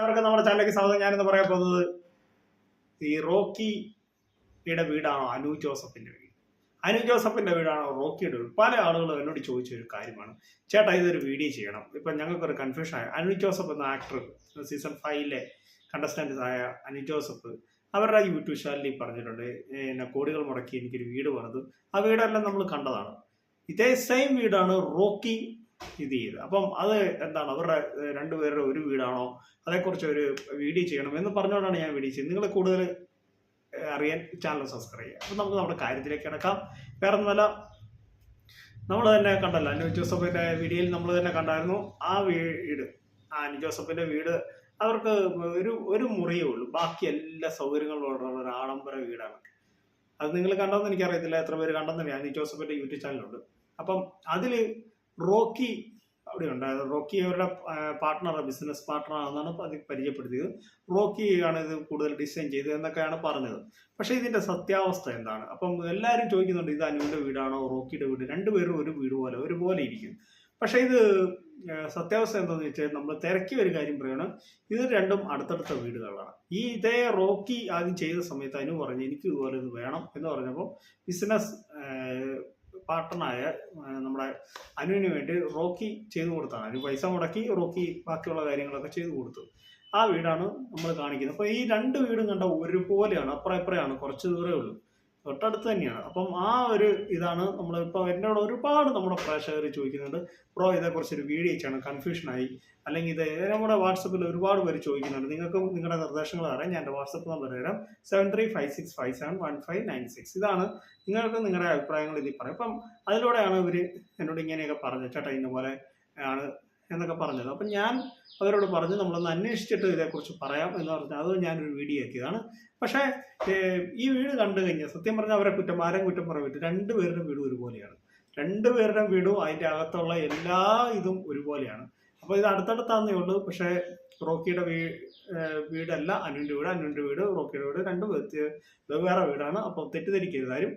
അവർക്ക് നമ്മുടെ ചാനലിലേക്ക് സ്വാഗതം. ഞാനിന്ന് പറയാൻ പോകുന്നത് ഈ റോക്കിയുടെ വീടാണോ അനു ജോസഫിന്റെ വീട്? അനു ജോസഫിന്റെ വീടാണോ റോക്കിയുടെ വീട്? പല ആളുകളും എന്നോട് ചോദിച്ച ഒരു കാര്യമാണ്. ചേട്ടാ ഇതൊരു വീഡിയോ ചെയ്യണം. ഇപ്പൊ ഞങ്ങൾക്കൊരു കൺഫ്യൂഷൻ ആയ. അനു ജോസഫ് എന്ന ആക്ടർ സീസൺ ഫൈവിലെ കണ്ടസ്റ്റന്റ് ആയ അനു ജോസഫ് അവരുടെ യൂട്യൂബ് ചാനലിൽ പറഞ്ഞിട്ടുണ്ട്. എന്നെ കോടികൾ മുടക്കി എനിക്കൊരു വീട് പണിത്. ആ വീടെല്ലാം നമ്മൾ കണ്ടതാണ്. ഇതേ സെയിം വീടാണ് റോക്കി ഇത് ചെയ്ത്. അപ്പം അത് എന്താണ്? അവരുടെ രണ്ടുപേരുടെ ഒരു വീടാണോ? അതേക്കുറിച്ച് ഒരു വീഡിയോ ചെയ്യണം എന്ന് പറഞ്ഞുകൊണ്ടാണ് ഞാൻ വീഡിയോ ചെയ്യുന്നത്. നിങ്ങൾ കൂടുതൽ അറിയാൻ ചാനൽ സബ്സ്ക്രൈബ് ചെയ്യുക. അപ്പം നമുക്ക് നമ്മുടെ കാര്യത്തിലേക്ക് കിടക്കാം. വേറെ ഒന്നുമല്ല നമ്മൾ തന്നെ കണ്ടല്ലോ. അനു ജോസഫിന്റെ വീഡിയോയിൽ നമ്മൾ തന്നെ കണ്ടായിരുന്നു. ആ വീട് ആ അനു ജോസഫിന്റെ വീട് അവർക്ക് ഒരു ഒരു മുറിയേ ഉള്ളൂ. ബാക്കി എല്ലാ സൗകര്യങ്ങളും ഉള്ള ഒരു ആഡംബര വീടാണ്. അത് നിങ്ങൾ കണ്ടെന്ന് എനിക്കറിയത്തില്ല. എത്ര പേര് കണ്ടെന്ന് അനു ജോസഫിന്റെ യൂട്യൂബ് ചാനലുണ്ട്. അപ്പം അതിൽ റോക്കി അവിടെ ഉണ്ടായത്. റോക്കി അവരുടെ പാർട്ട്ണർ ബിസിനസ് പാർട്ട്ണർ ആണെന്നാണ് അതിൽ പരിചയപ്പെടുത്തിയത്. റോക്കി ആണ് ഇത് കൂടുതൽ ഡിസൈൻ ചെയ്തത് എന്നൊക്കെയാണ് പറഞ്ഞത്. പക്ഷേ ഇതിന്റെ സത്യാവസ്ഥ എന്താണ്? അപ്പം എല്ലാവരും ചോദിക്കുന്നുണ്ട് ഇത് അനുവിന്റെ വീടാണോ റോക്കിയുടെ വീട്? രണ്ടുപേരും ഒരു വീട് പോലെ ഒരുപോലെ ഇരിക്കും. പക്ഷേ ഇത് സത്യാവസ്ഥ എന്താണെന്ന് വെച്ചാൽ നമ്മൾ തിരക്കി ഒരു കാര്യം പറയണം ഇത് രണ്ടും അടുത്തടുത്ത വീടുകളാണ്. ഈ ഇതേ റോക്കി ആദ്യം ചെയ്ത സമയത്ത് അനു പറഞ്ഞു എനിക്ക് ഇതുപോലെ ഇത് വേണം എന്ന് പറഞ്ഞപ്പോൾ ബിസിനസ് പാർട്ട്ണറായ നമ്മുടെ അനുവിന് വേണ്ടി റോക്കി ചെയ്തു കൊടുത്താണ്. അനു പൈസ മുടക്കി റോക്കി ബാക്കിയുള്ള കാര്യങ്ങളൊക്കെ ചെയ്തു കൊടുത്തു. ആ വീടാണ് നമ്മൾ കാണിക്കുന്നത്. അപ്പോൾ ഈ രണ്ട് വീടും കണ്ട ഒരുപോലെയാണ് അപ്പുറം കുറച്ച് ദൂരമേ ഉള്ളൂ. തൊട്ടടുത്ത് തന്നെയാണ്. അപ്പം ആ ഒരു ഇതാണ് നമ്മൾ ഇപ്പോൾ എന്നോട് ഒരുപാട് നമ്മുടെ പ്രേക്ഷകർ ചോദിക്കുന്നുണ്ട് ബ്രോ ഇതേക്കുറിച്ചൊരു വീഡിയോ ചെയ്യണം കൺഫ്യൂഷനായി. അല്ലെങ്കിൽ ഇത് നമ്മുടെ വാട്സപ്പിൽ ഒരുപാട് പേര് ചോദിക്കുന്നുണ്ട്. നിങ്ങൾക്കും നിങ്ങളുടെ നിർദ്ദേശങ്ങൾ അറിയാം ഞാൻ എന്റെ വാട്സപ്പ് നമ്പർ തരാം. Seven three five six five seven one five nine six. ഇതാണ് നിങ്ങൾക്ക് നിങ്ങളുടെ അഭിപ്രായങ്ങൾ ഇതിൽ പറയും. അപ്പം അതിലൂടെയാണ് ഇവർ എന്നോട് ഇങ്ങനെയൊക്കെ പറഞ്ഞത്. ചേട്ടാ ഇന്ന പോലെ ആണ് എന്നൊക്കെ പറഞ്ഞത്. അപ്പം ഞാൻ അവരോട് പറഞ്ഞു നമ്മളൊന്ന് അന്വേഷിച്ചിട്ട് ഇതേക്കുറിച്ച് പറയാം എന്ന് പറഞ്ഞു അത് ഞാനൊരു വീഡിയോ ആക്കിയതാണ്. പക്ഷേ ഈ വീട് കണ്ടു കഴിഞ്ഞാൽ സത്യം പറഞ്ഞാൽ അവരെ കുറ്റം ആരും കുറ്റം പറയരുത് രണ്ടുപേരുടെ വീടും ഒരുപോലെയാണ്. രണ്ടുപേരുടെ വീടും അതിന്റെ അകത്തുള്ള എല്ലാ ഇതും ഒരുപോലെയാണ്. അപ്പോൾ ഇത് അടുത്തടുത്താന്നേ ഉള്ളൂ. പക്ഷേ റോക്കിയുടെ വീ വീടല്ല. അനുവിന്റെ വീട് അനുവിന്റെ വീട് റോക്കിയുടെ വീട് രണ്ടും വേറെ വീടാണ്. അപ്പോൾ തെറ്റിദ്ധരിക്കരുത് ആരും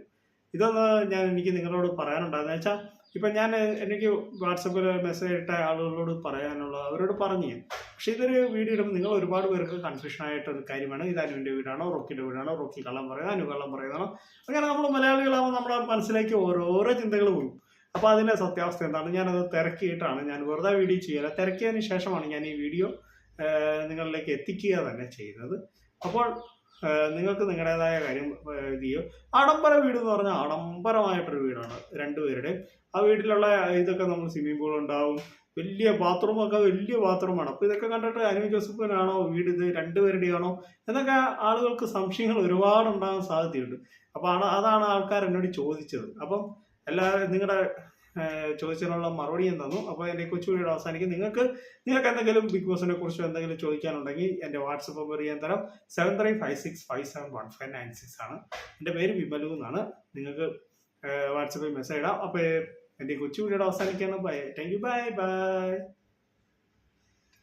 ഇതൊന്ന് ഞാൻ എനിക്ക് നിങ്ങളോട് പറയാനുണ്ടായിരുന്നു വെച്ചാൽ ഇപ്പം ഞാൻ എനിക്ക് വാട്സപ്പിൽ മെസ്സേജ് ഇട്ട ആളുകളോട് പറയാനുള്ള അവരോട് പറഞ്ഞു. പക്ഷേ ഇതൊരു വീഡിയോ ഇടുമ്പോൾ നിങ്ങൾ ഒരുപാട് പേർക്ക് കൺഫ്യൂഷൻ ആയിട്ട് ഒരു കാര്യമാണ്. ഇത് അനുവിന്റെ വീടാണോ റോക്കിന്റെ വീടാണോ റോക്കി കള്ളം പറയുന്നത് അനു കള്ളം പറയുന്നതാണോ? അങ്ങനെ നമ്മൾ മലയാളികളാകുമ്പോൾ നമ്മുടെ മനസ്സിലേക്ക് ഓരോരോ ചിന്തകൾ പോകും. അപ്പോൾ അതിന്റെ സത്യാവസ്ഥ എന്താണ്? ഞാനത് തിരക്കിയിട്ടാണ്. ഞാൻ വെറുതെ വീഡിയോ ചെയ്യല തിരക്കിയതിന് ശേഷമാണ് ഞാൻ ഈ വീഡിയോ നിങ്ങളിലേക്ക് എത്തിക്കുക തന്നെ ചെയ്യുന്നത്. അപ്പോൾ നിങ്ങൾക്ക് നിങ്ങളുടേതായ കാര്യം ഇത് ചെയ്യും. ആഡംബര വീട് എന്ന് പറഞ്ഞാൽ ആഡംബരമായിട്ടൊരു വീടാണ് രണ്ടുപേരുടെ ആ വീട്ടിലുള്ള ഇതൊക്കെ നമ്മൾ സ്വിമ്മിംഗ് പൂൾ ഉണ്ടാവും. വലിയ ബാത്റൂമൊക്കെ വലിയ ബാത്റൂമാണ് അപ്പോൾ ഇതൊക്കെ കണ്ടിട്ട് അനു ജോസഫിനാണോ വീട് ഇത് രണ്ടുപേരുടെയാണോ എന്നൊക്കെ ആളുകൾക്ക് സംശയങ്ങൾ ഒരുപാട് ഉണ്ടാകാൻ സാധ്യതയുണ്ട്. അപ്പോൾ അതാണ് ആൾക്കാർ എന്നോട് ചോദിച്ചത്. അപ്പം എല്ലാ നിങ്ങളുടെ ചോദിച്ചതിനുള്ള മറുപടി ഞാൻ തന്നു. അപ്പോൾ എന്റെ കൊച്ചു വീഡിയോ അവസാനിക്കും. നിങ്ങൾക്ക് നിങ്ങൾക്ക് എന്തെങ്കിലും ബിഗ് ബോസിനെ കുറിച്ചോ എന്തെങ്കിലും ചോദിക്കാനുണ്ടെങ്കിൽ എന്റെ വാട്സപ്പ് നമ്പർ ഞാൻ തരാം seven three five six five seven one five nine six ആണ്. എന്റെ പേര് വിമലു എന്നാണ്. നിങ്ങൾക്ക് വാട്സപ്പിൽ മെസ്സേജ് ഇടാം. അപ്പോൾ എന്റെ കൊച്ചു video അവസാനിക്കാണ് bye thank you bye bye